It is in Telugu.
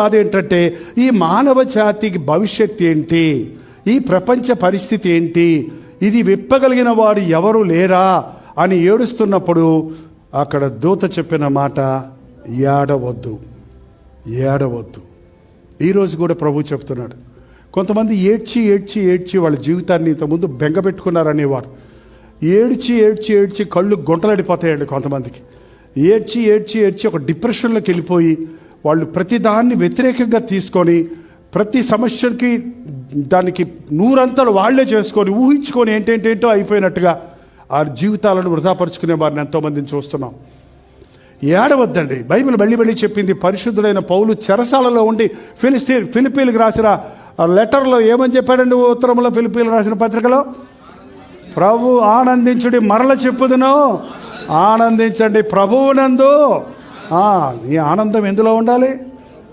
అదేంటంటే ఈ మానవ జాతికి భవిష్యత్ ఏంటి? ఈ ప్రపంచ పరిస్థితి ఏంటి? ఇది విప్పగలిగిన వాడు ఎవరు లేరా? అని ఏడుస్తున్నప్పుడు అక్కడ దూత చెప్పిన మాట ఏడవద్దు ఏడవద్దు. ఈరోజు కూడా ప్రభు చెప్తున్నాడు. కొంతమంది ఏడ్చి ఏడ్చి ఏడ్చి వాళ్ళ జీవితాన్ని ఇంతకుముందు బెంగపెట్టుకున్నారనేవారు ఏడ్చి ఏడ్చి ఏడ్చి కళ్ళు గుంటలడిపోతాయండి కొంతమందికి. ఏడ్చి ఏడ్చి ఏడ్చి ఒక డిప్రెషన్లోకి వెళ్ళిపోయి వాళ్ళు ప్రతిదాన్ని వ్యతిరేకంగా తీసుకొని ప్రతి సమస్యకి దానికి నూరంతలు వాళ్ళే చేసుకొని ఊహించుకొని ఏంటేంటేంటో అయిపోయినట్టుగా ఆ జీవితాలను వృధాపరుచుకునే వారిని ఎంతోమందిని చూస్తున్నాం. ఏడవద్దండి. బైబిల్ మళ్ళీ మళ్ళీ చెప్పింది పరిశుద్ధుడైన పౌలు చెరసాలలో ఉండి ఫిలిస్తీ ఫిలిపీలకు రాసిన ఆ లెటర్లో ఏమని చెప్పాడండి ఉత్తరంలో ఫిలిపీలు రాసిన పత్రికలో? ప్రభు ఆనందించుడి మరల చెప్పుదును. ఆనందించండి ప్రభువునందు. నీ ఆనందం ఎందులో ఉండాలి?